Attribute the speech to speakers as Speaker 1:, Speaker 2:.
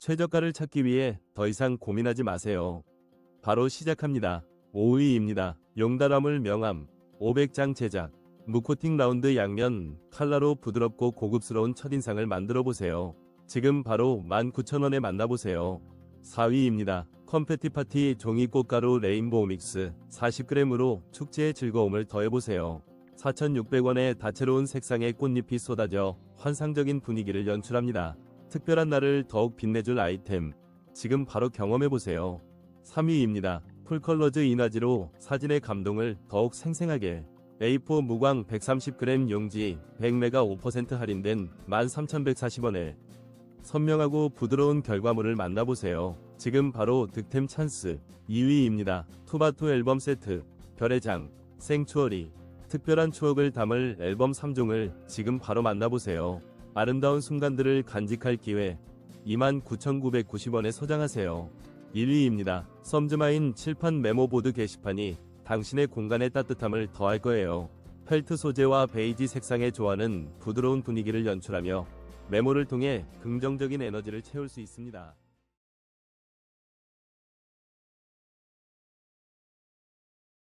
Speaker 1: 최저가를 찾기 위해 더 이상 고민하지 마세요. 바로 시작합니다. 5위입니다. 용다라물 명함 500장 제작 무코팅 라운드 양면 칼라로 부드럽고 고급스러운 첫인상을 만들어 보세요. 지금 바로 19,000원에 만나보세요. 4위입니다. 컴패티 파티 종이 꽃가루 레인보우 믹스 40g으로 축제의 즐거움을 더해보세요. 4,600원의 다채로운 색상의 꽃잎이 쏟아져 환상적인 분위기를 연출합니다. 특별한 날을 더욱 빛내줄 아이템. 지금 바로 경험해보세요. 3위입니다. 풀컬러즈 인화지로 사진의 감동을 더욱 생생하게. A4 무광 130g 용지 100메가 5% 할인된 13,140원에 선명하고 부드러운 결과물을 만나보세요. 지금 바로 득템 찬스 2위입니다. 투바투 앨범 세트 별의 장 생추어리 특별한 추억을 담을 앨범 3종을 지금 바로 만나보세요. 아름다운 순간들을 간직할 기회 29,990원에 소장하세요. 1위입니다. 썸즈마인 칠판 메모보드 게시판이 당신의 공간의 따뜻함을 더할 거예요. 펠트 소재와 베이지 색상의 조화는 부드러운 분위기를 연출하며 메모를 통해 긍정적인 에너지를 채울 수 있습니다.